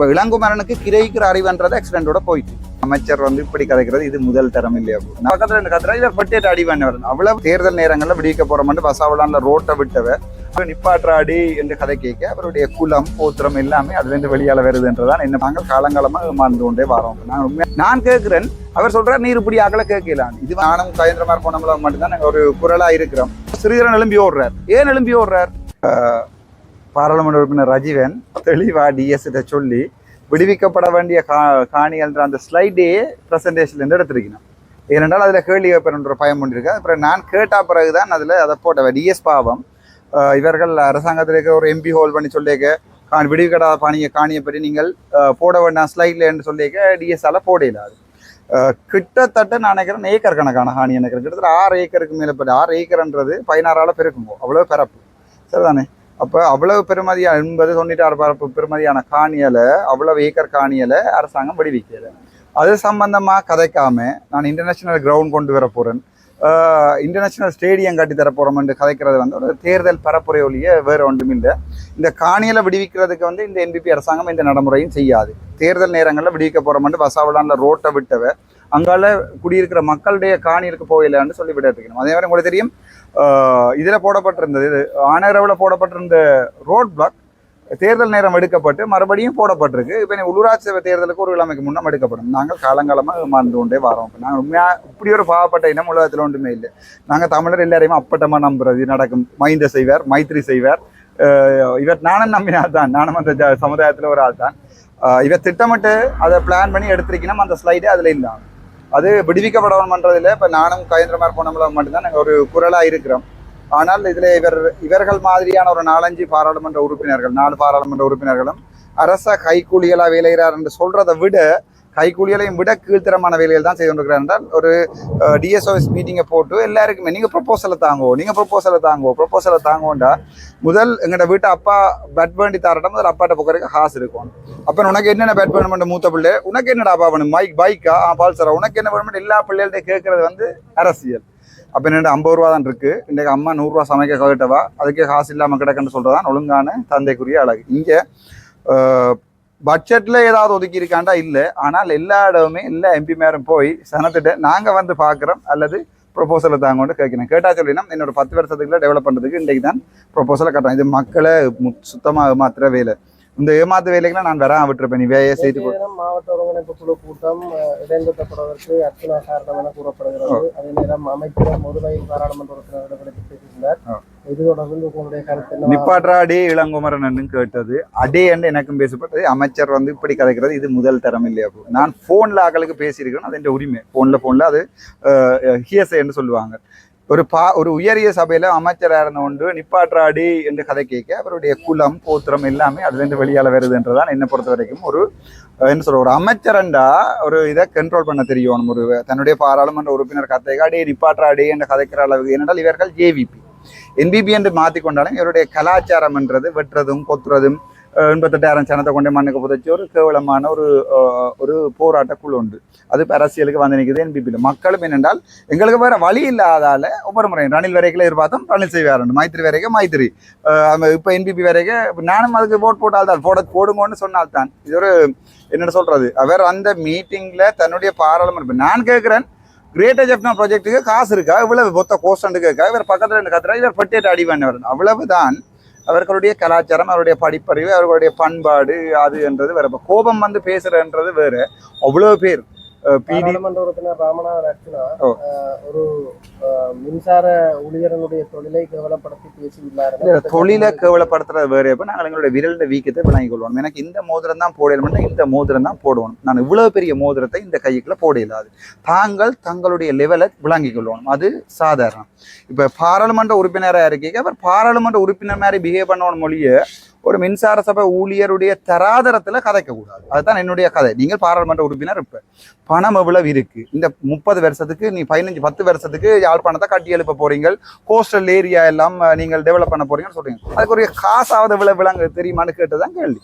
இப்போ இளங்குமரனுக்கு கிரைக்கிற அறிவுன்றது ஆக்சிடென்ட்டோட போயிட்டு. அமைச்சர் வந்து இப்படி கதைக்கிறது இது முதல் தரம் இல்லையா? நான் பக்கத்தில் ரெண்டு கத்துறா இதை பட்டியட்டு அடி வரணும் அவ்வளவு தேர்தல் நேரங்களில் விடுவிக்க போற மட்டும் பசாவலான்ல ரோட்டை விட்டவ அவர் நிப்பாற்றாடி என்று கதை கேட்க அவருடைய குலம் போத்திரம் எல்லாமே அதுலேருந்து வெளியால வருதுன்றதான் என்ன நாங்கள் காலங்காலமாக மாறந்து கொண்டே வரோம். நான் உண்மையாக நான் கேட்குறேன். அவர் சொல்றார் நீர் இப்படி ஆகல கேட்கலாம் இது நானும் கயந்திரமார் போனவங்கள மட்டும்தான் நாங்கள் ஒரு குரலா இருக்கிறோம். சிறிதரன் எழும்பி ஓடுறார். ஏன் எழும்பி ஓடுறார்? பாராளுமன்ற உறுப்பினர் ரஜீவன் தெளிவா டிஎஸ்கிட்ட சொல்லி விடுவிக்கப்பட வேண்டிய கா காணிகள்ன்ற அந்த ஸ்லைடே ப்ரெசன்டேஷன்லேருந்து எடுத்திருக்கணும். ஏனென்றால் அதில் கேள்வி கேட்பேன்ற பயம் பண்ணிருக்கு அப்புறம் நான் கேட்ட பிறகு தான் அதில் அதை போட்டவன் டிஎஸ் பாவம் இவர்கள் அரசாங்கத்தில் இருக்கிற ஒரு எம்பி ஹோல் பண்ணி சொல்லியிருக்க காணி விடுவிக்கடா பாணிய காணியை பற்றி நீங்கள் போட வேண்டாம் ஸ்லைட்லன்னு சொல்லியிருக்க டிஎஸ்ஆல போடையில அது கிட்டத்தட்ட நான் நினைக்கிறேன் ஏக்கர் கணக்கான காணி நினைக்கிறேன் கிட்டத்தட்ட ஆறு ஏக்கருக்கு மேலே போய் ஆறு ஏக்கர்ன்றது பதினாறால பெருக்குங்க அவ்வளோ பிறப்பு. சரிதானே? அப்போ அவ்வளவு பெருமதியா எண்பது தொண்ணூற்றி பரப்பு பெருமதியான காணியலை அவ்வளவு ஏக்கர் காணியலை அரசாங்கம் விடுவிக்கல. அது சம்பந்தமாக கதைக்காம நான் இன்டர்நேஷ்னல் கிரவுண்ட் கொண்டு வர போகிறேன் இன்டர்நேஷ்னல் ஸ்டேடியம் கட்டி தர என்று கதைக்கிறது வந்து ஒரு தேர்தல் பரப்புரை ஒழிய வேறு ஒன்றும் இல்லை. இந்த காணியலை விடுவிக்கிறதுக்கு வந்து இந்த என்பிபி அரசாங்கம் இந்த நடைமுறையும் செய்யாது. தேர்தல் நேரங்களில் விடுவிக்க போறோம்னு வசாவலான ரோட்டை விட்டவை அங்கால குடியிருக்கிற மக்களுடைய காணியிற்கு போகலான்னு சொல்லி விட இருக்கணும் அதே மாதிரி உங்களுக்கு தெரியும் இதில் போடப்பட்டிருந்தது இது ஆனரவில் போடப்பட்டிருந்த ரோட் பிளாக் தேர்தல் நேரம் எடுக்கப்பட்டு மறுபடியும் போடப்பட்டிருக்கு. இப்போ நீ உள்ளூராட்சி சபை தேர்தலுக்கு ஒரு கிழமைக்கு முன்னம் எடுக்கப்படும். நாங்கள் காலங்காலமாக மறந்து கொண்டே வரோம். இப்போ நாங்கள் உண்மையாக இப்படி ஒரு பாவப்பட்ட இனம் உலகத்தில் ஒன்றுமே இல்லை. நாங்கள் தமிழர் எல்லாரையுமே அப்பட்டமாக நம்புறது நடக்கும். மைந்த செய்வார் மைத்ரி செய்வார். இவர் நானும் நம்பினார் தான். நானும் அந்த ஜ- சமுதாயத்தில் ஒரு ஆள் தான். இவர் திட்டமிட்டு அதை பிளான் பண்ணி எடுத்திருக்கணும். அந்த ஸ்லைடே அதில் இல்லை அது விடுவிக்கப்படணும்ன்றதில் இப்போ நானும் கயந்திரமார் போனவங்கள மட்டும்தான் நாங்கள் ஒரு குரலாக இருக்கிறோம். ஆனால் இதில் இவர் இவர்கள் மாதிரியான ஒரு நாலஞ்சு பாராளுமன்ற உறுப்பினர்கள் நாலு பாராளுமன்ற உறுப்பினர்களும் அரச கைக்கூலிகளாக வேலைகிறார் என்று சொல்கிறத விட கைக்கூலிகளையும் விட கீழ்த்தரமான வேலைகள் தான் செய்து கொண்டிருக்கிறார் என்றால் ஒரு டிஎஸ்ஓஎஸ் மீட்டிங்கை போட்டு எல்லாருக்குமே நீங்கள் ப்ரொப்போசலை தாங்கோ நீங்கள் ப்ரொப்போசலை தாங்கோ ப்ரொப்போசலை தாங்கோண்டா முதல் எங்கள்கிட்ட வீட்டு அப்பா பெட் வேண்டி தாரட்டா முதல் அப்பாட்ட போக்குறதுக்கு காசு இருக்கும். அப்போ உனக்கு என்னென்ன பெட் வேணுமென்ற மூத்த பிள்ளை? உனக்கு என்னடா அப்பா வேணும்? மைக் பைக்கா? ஆ பால்சரா உனக்கு என்ன வேணுமென்று எல்லா பிள்ளைகள்ட்ட கேட்கறது வந்து அரசியல். அப்போ என்னென்ன ஐம்பது ரூபா தான் இருக்குது இன்றைக்கு அம்மா நூறுரூவா சமைக்க கவிட்டவா அதுக்கே காசு இல்லாமல் கிடக்குன்னு சொல்கிறதான் ஒழுங்கான தந்தைக்குரிய அழகு. இங்கே பட்ஜெட்டில் ஏதாவது ஒதுக்கி இருக்காண்டா இல்லை. ஆனால் எல்லா இடமுமே எல்லா எம்பி மேரும் போய் சனத்திட்ட நாங்கள் வந்து பார்க்குறோம் அல்லது ப்ரொபோசலை தாங்கொண்டு கேட்கணும் கேட்டா சொல்லினா என்னோட பத்து வருஷத்துக்குள்ள டெவலப் பண்ணுறதுக்கு இன்றைக்கு தான் ப்ரொபோசலை கட்டுறேன் இது மக்களை சுத்தமாக மாத்திர வேலை. இந்த ஏமாத்து வேலைக்கெல்லாம் நான் வராம விட்டுருப்பேன். நீ வேலையை செய்து மாவட்ட ஒருங்கிணைப்பு குழு கூட்டம் இடைநிறுத்தப்படுவதற்கு அர்ச்சனா காரணம் என கூறப்படுகிறது. அதே நேரம் அமைச்சர் முதுமையில் பாராளுமன்ற உறுப்பினர் இடம்பெற்று பேசியிருந்தார். இது தொடர்பில் உங்களுடைய கருத்து நிப்பாற்றா அடே இளங்குமரன் கேட்டது. அடே என்று எனக்கும் பேசப்பட்டது. அமைச்சர் வந்து இப்படி கதைக்கிறது. இது முதல் தரம் இல்லையா நான் ஃபோனில் ஆக்களுக்கு பேசியிருக்கேன் அது என் உரிமை. ஃபோனில் ஃபோனில் அது ஹியசை என்று சொல்லுவாங்க. ஒரு பா ஒரு உயரிய சபையில அமைச்சராக இருந்த ஒன்று நிப்பாற்றாடி என்று கதை கேட்க அவருடைய குலம் போத்திரம் எல்லாமே அதுலேருந்து வெளியால வருதுன்றதான் என்னை பொறுத்த வரைக்கும் ஒரு என்ன சொல்ற ஒரு அமைச்சரண்டா ஒரு இதை கண்ட்ரோல் பண்ண தெரியும் ஒரு தன்னுடைய பாராளுமன்ற உறுப்பினர் கதைக்கு அடே நிப்பாற்றாடி என்று கதைக்கிற அளவுக்கு ஏனென்றால் இவர்கள் ஜேவிபி என்பிபி என்று மாற்றி கொண்டாலும் இவருடைய கலாச்சாரம் என்றது வெட்டுறதும் கொத்துறதும் எண்பத்தெட்டாயிரம் சனத்தை கொண்டே மண்ணுக்கு புதைச்சி ஒரு கேவலமான ஒரு ஒரு போராட்ட குழு உண்டு. அது இப்ப அரசியலுக்கு வந்து நிற்குது என்பிபியில் மக்களும் என்னென்றால் எங்களுக்கு வேறு வழி இல்லாதால ஒவ்வொரு முறையும் ரணில் வரைக்கும் எதிர்பார்த்தோம் ரணில் செய்வார் மைத்திரி வரைக்கும் மைத்திரி. இப்போ என்பிபி வரைக்கும் இப்போ நானும் அதுக்கு ஓட் போட்டால் தான் போட போடுங்கன்னு சொன்னால் தான். இது ஒரு என்ன சொல்கிறது அவர் அந்த மீட்டிங்கில் தன்னுடைய பாராளுமன்ற நான் கேட்குறேன் கிரேட்டர் ஜெப்னா ப்ராஜெக்ட்டுக்கு காசு இருக்கா? இவ்வளவு மொத்த கோஸ்டண்டுக்கு இருக்கா? இவர் பக்கத்தில் ரெண்டு கத்துறா இவர் பட்டியட்டு வரணும் அவ்வளவு தான் அவர்களுடைய கலாச்சாரம் அவருடைய படிப்பறிவு அவர்களுடைய பண்பாடு அது என்றது வேற. கோபம் வந்து பேசுகிறன்றது வேற. அவ்வளோ பேர். பாராளுமன்ற உறுப்பினர் ராமநாதன் அர்ச்சனா ஒரு மின்சார ஊழியர்களுடைய தொழிலை கேவலப்படுத்தி பேசியுள்ளார். தொழிலை கேவலப்படுத்துறது வேற. இப்ப நாங்கள் எங்களுடைய விரல்ட வீக்கத்தை விளங்கிக் கொள்வோம். எனக்கு இந்த மோதிரம் தான் போடணும்னா இந்த மோதிரம் தான் போடுவோம் நான் இவ்வளவு பெரிய மோதிரத்தை இந்த கைக்குள்ள போட இயலாது தாங்கள் தங்களுடைய லெவலை விளங்கிக் கொள்ளணும். அது சாதாரணம். இப்ப பாராளுமன்ற உறுப்பினராக இருக்கீங்க. அவர் பாராளுமன்ற உறுப்பினர் மாதிரி பிஹேவ் பண்ணணும் மொழிய ஒரு மின்சார சபை ஊழியருடைய தராதரத்தில் கதைக்கக்கூடாது அதுதான் என்னுடைய கதை. நீங்கள் பாராளுமன்ற உறுப்பினர் இப்போ. பணம் எவ்வளவு இருக்குது இந்த முப்பது வருஷத்துக்கு நீ பதினஞ்சு பத்து வருஷத்துக்கு யாழ்ப்பாணத்தை கட்டி எழுப்ப போகிறீங்க கோஸ்டல் ஏரியா எல்லாம் நீங்கள் டெவலப் பண்ண போகிறீங்கன்னு சொல்கிறீங்க அதுக்குரிய காசாவது எவ்வளவு விளங்கு தெரியுமான்னு கேட்டதான் கேள்வி.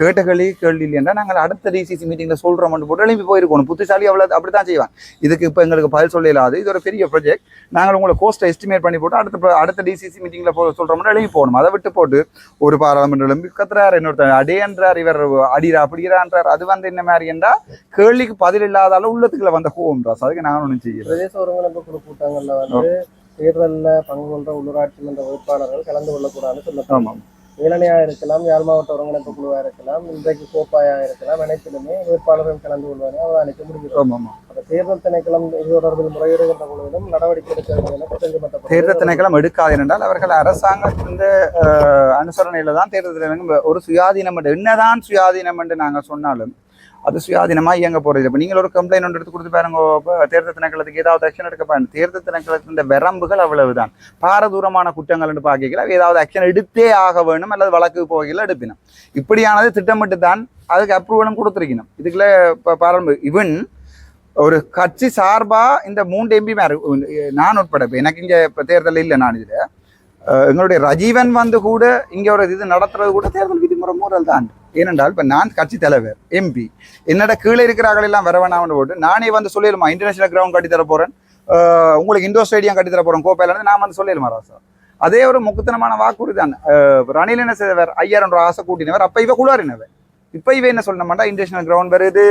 கேட்ட கேள்வி கேள்வி இல்லைன்னா நாங்கள் அடுத்த டிசிசி மீட்டிங்கில் சொல்கிறோம் மட்டும் போட்டு எழுப்பி போயிருக்கணும். புத்திசாலி அப்படி தான் செய்வான் இதுக்கு இப்போ எங்களுக்கு பதில் சொல்ல இல்லாது இது ஒரு பெரிய ப்ராஜெக்ட் நாங்கள் உங்களை கோஸ்ட்டை எஸ்டிமேட் பண்ணி போட்டு அடுத்த அடுத்த டிசிசி மீட்டிங்கில் போ சொல்றோம்னா எழுப்பி போகணும். அதை விட்டு போட்டு ஒரு பாராளுமன்ற ஒன்று எழும்பி கத்துறாரு. இன்னொருத்தர் அடேன்றார் இவர் அடிரா அப்படிகிறான்றார் அது வந்து என்ன மாதிரி என்றா கேள்விக்கு பதில் இல்லாதால உள்ளத்துக்குள்ள வந்த கோவம் ராஸ் அதுக்கு நான் ஒன்றும் செய்யல. பிரதேச ஒருங்கிணைப்பு குழு கூட்டங்கள்ல வந்து தேர்தல்ல பங்கு கொண்ட உள்ளூராட்சி மன்ற வேட்பாளர்கள் கலந்து கொள்ளக்கூடாதுன்னு சொல்லப்படும் ஆமாம் இளநியா இருக்கலாம் யாழ் மாவட்ட ஒருங்கிணைப்பு குழுவா இருக்கலாம் இன்றைக்கு கோப்பாயா இருக்கலாம் அனைத்திலுமே வேட்பாளர்கள் கலந்து கொள்வாங்க முடிகிறது ஆமாம் ஆமாம் அப்ப தேர்தல் திணைக்களம் இது தொடர்பில் முறையிடுகின்ற பொழுதும் நடவடிக்கை எடுக்க குற்றம். தேர்தல் திணைக்களம் எடுக்காது என்றால் அவர்கள் அரசாங்கத்தின் அனுசரணையில தான் தேர்தல் திணைக்களம் ஒரு சுயாதீனம் என்று என்னதான் சுயாதீனம் என்று நாங்கள் சொன்னாலும் அது சுயாதீனமாக இயங்க போகிறது இப்போ நீங்கள் ஒரு கம்ப்ளைண்ட் ஒன்று எடுத்து கொடுத்து பாருங்க இப்போ தேர்தல் திணைக்களத்துக்கு ஏதாவது ஆக்ஷன் எடுக்க பாருங்க. தேர்தல் திணைக்களத்தின் வரம்புகள் அவ்வளவுதான். பாரதூரமான குற்றங்கள் என்று பார்க்கல ஏதாவது ஆக்ஷன் எடுத்தே ஆக வேணும் அல்லது வழக்கு போகையில் எடுப்பினும். இப்படியானது திட்டமிட்டு தான் அதுக்கு அப்ரூவலும் கொடுத்துருக்கணும். இதுக்குள்ள இப்போ பாரம்பு இவன் ஒரு கட்சி சார்பாக இந்த மூன்று எம்பி மேர் நான் உட்பட இப்போ எனக்கு இங்கே இப்போ தேர்தல் இல்லை நான் இதில். எங்களுடைய ரஜீவன் வந்து கூட இங்கே ஒரு இது நடத்துறது கூட தேர்தல் விதிமுறை மூறல் தான் ஏனென்றால் இப்போ நான் கட்சி தலைவர் எம்பி என்னோட கீழே இருக்கிறார்கள் எல்லாம் வரவேணாம்னு போட்டு நானே வந்து சொல்லிடுமா இன்டர்நேஷனல் கிரவுண்ட் கட்டித்தர போகிறேன் போறேன். உங்களுக்கு இண்டோர் ஸ்டேடியம் கட்டி போகிறோம் கோப்பையிலேருந்து நான் வந்து சொல்லிடுமா ராசா? அதே ஒரு முக்குத்தனமான வாக்குறுதி தான். ரணில் என்ன செய்தவர்? ஐயாயிரம் ரூபா ஆசை கூட்டினவர். அப்போ இவ குளாரினவர் இப்போ இவ என்ன சொல்லணும்டா இன்டர்நேஷனல் கிரவுண்ட் வருது.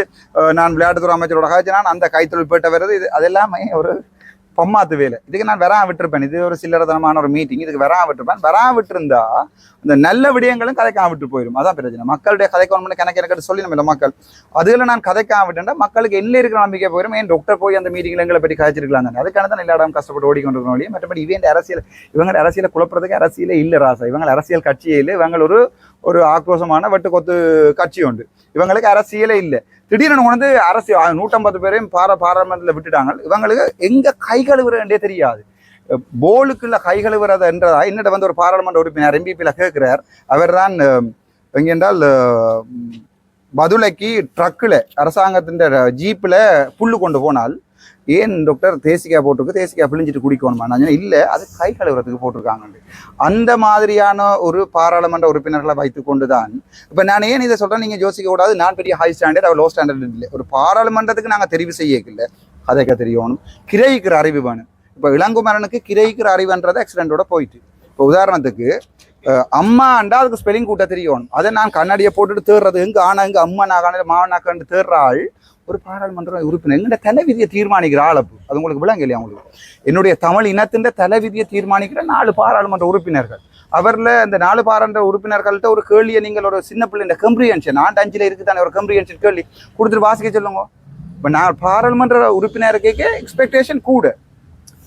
நான் விளையாட்டுத்துறை அமைச்சரோட காய்ச்சி நான் அந்த கைத்தொழில் பேட்ட வருது. இது அதெல்லாமே ஒரு பொம்மாத்து வேலை இதுக்கு நான் வெறா விட்டுருப்பேன். இது ஒரு சில்லறதனமான ஒரு மீட்டிங் இதுக்கு வெறா விட்டுருப்பேன். வெறா விட்டுருந்தா அந்த நல்ல விடயங்களும் கதைக்காம விட்டு போயிடும் அதான் பிரச்சனை. மக்களுடைய கதைக்கணும் கணக்கு எனக்கு சொல்லி நம்ம மக்கள். அதில் நான் கதைக்காம விட்டேன்டா மக்களுக்கு என்ன இருக்கிற நம்பிக்கை போயிடும் ஏன் டாக்டர் போய் அந்த மீட்டிங்ல எங்களை பற்றி கதைச்சிருக்கலாம் தானே? அதுக்கான தான் எல்லா இடம் கஷ்டப்பட்டு ஓடிக்கொண்டிருக்கணும் ஒழிய மற்றபடி இவன் அரசியல் இவங்க அரசியலை குழப்பறதுக்கு அரசியலே இல்லை ராசா. இவங்க அரசியல் கட்சியே இல்லை. இவங்க ஒரு ஒரு ஆக்ரோஷமான வெட்டு கொத்து கட்சி உண்டு. இவங்களுக்கு அரசியலே இல்லை. திடீர்னு உணர்ந்து அரசு நூற்றம்பது பேரையும் பார பாராளுமன்றத்தில் விட்டுட்டாங்க. இவங்களுக்கு எங்கே கை கழுவுறதுன்றே தெரியாது. போலுக்குள்ள கை கழுவுறது என்றதா என்னிட்ட வந்து ஒரு பாராளுமன்ற உறுப்பினர் எம்பிபியில் கேட்கிறார் அவர் தான் எங்கென்றால் பதுளைக்கு ட்ரக்கில் அரசாங்கத்தின் ஜீப்பில் புல்லு கொண்டு போனால் ஏன் டாக்டர் தேசிக்காய் போட்டிருக்கு? தேசிக்காய் பிழிஞ்சிட்டு குடிக்கணுமா? நான் இல்லை அது கை கழுவுறதுக்கு போட்டிருக்காங்க அந்த மாதிரியான ஒரு பாராளுமன்ற உறுப்பினர்களை வைத்து கொண்டு தான் இப்போ நான் ஏன் இதை சொல்கிறேன் நீங்கள் யோசிக்க கூடாது நான் பெரிய ஹை ஸ்டாண்டர்ட் அவர் லோ ஸ்டாண்டர்ட் இல்லை. ஒரு பாராளுமன்றத்துக்கு நாங்கள் தெரிவு செய்யக்கில்லை. கதைக்க தெரியணும். கிரைக்கிற அறிவு வேணும். இப்போ இளங்குமரனுக்கு கிரைக்கிற அறிவுன்றது ஆக்சிடென்ட்டோட போயிட்டு. இப்போ உதாரணத்துக்கு அம்மா அம்மாண்டா அதுக்கு ஸ்பெல்லிங் கூட்ட தெரியணும். அதை நான் கண்ணாடியை போட்டுட்டு தேடுறது. எங்கே ஆனா எங்கே அம்மா நான் கண்ணாடி தேடுறாள் ஒரு பாராளுமன்ற உறுப்பினர். என்னோட தலைவிதியை தீர்மானிக்கிற ஆளப்பு அது உங்களுக்கு விளங்க இல்லையா உங்களுக்கு? என்னுடைய தமிழ் இனத்தின் தலைவிதியை தீர்மானிக்கிற நாலு பாராளுமன்ற உறுப்பினர்கள். அவரில் இந்த நாலு பாராளுமன்ற உறுப்பினர்கள்ட்ட ஒரு கேள்வியை நீங்கள் ஒரு சின்ன பிள்ளை கம்ப்ரிஹென்ஷன் ஆண்டு இருக்குது இருக்குதானே ஒரு கம்ப்ரிஹென்ஷன் கேள்வி. கொடுத்துட்டு வாசிக்க சொல்லுங்க. இப்போ நான் பாராளுமன்ற உறுப்பினருக்கு எக்ஸ்பெக்டேஷன் கூட.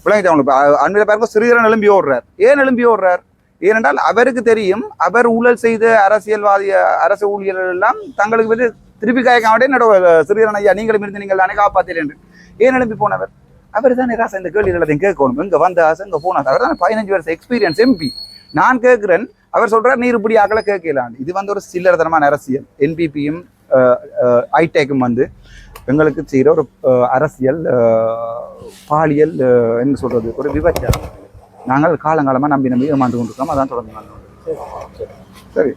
விளங்கிச்சு அவங்களுக்கு அன்பில் பாருங்க சிறிதரன் எழும்பி ஓடுறார். ஏன் எழும்பி ஓடுறார்? ஏனென்றால் அவருக்கு தெரியும் அவர் ஊழல் செய்த அரசியல்வாதி அரசு ஊழியர்கள் எல்லாம் தங்களுக்கு வந்து திருப்பி காயக்காமட்டே நடவ சிறிதரன் ஐயா நீங்களும் இருந்து நீங்கள் தானே காப்பாத்தீர்கள் என்று. ஏன் எழுப்பி போனவர்? அவர் தானே ராசா இந்த கேள்வி எல்லாத்தையும் கேட்கணும். இங்கே வந்த ஆசை இங்கே போனார்? அவர் தான் பதினஞ்சு வருஷம் எக்ஸ்பீரியன்ஸ் எம்பி நான் கேட்குறேன் அவர் சொல்கிறார் நீர் இப்படி ஆக்கல கேட்கலான் இது வந்து ஒரு சில்லறதனமான அரசியல். என்பிபியும் ஐடெக்கும் வந்து எங்களுக்கு செய்கிற ஒரு அரசியல் பாலியல் என்ன சொல்கிறது ஒரு விபச்சாரம். நாங்கள் காலங்காலமாக நம்பி நம்பி ஏமாந்து கொண்டிருக்கோம். அதான் தொடர்ந்து சரி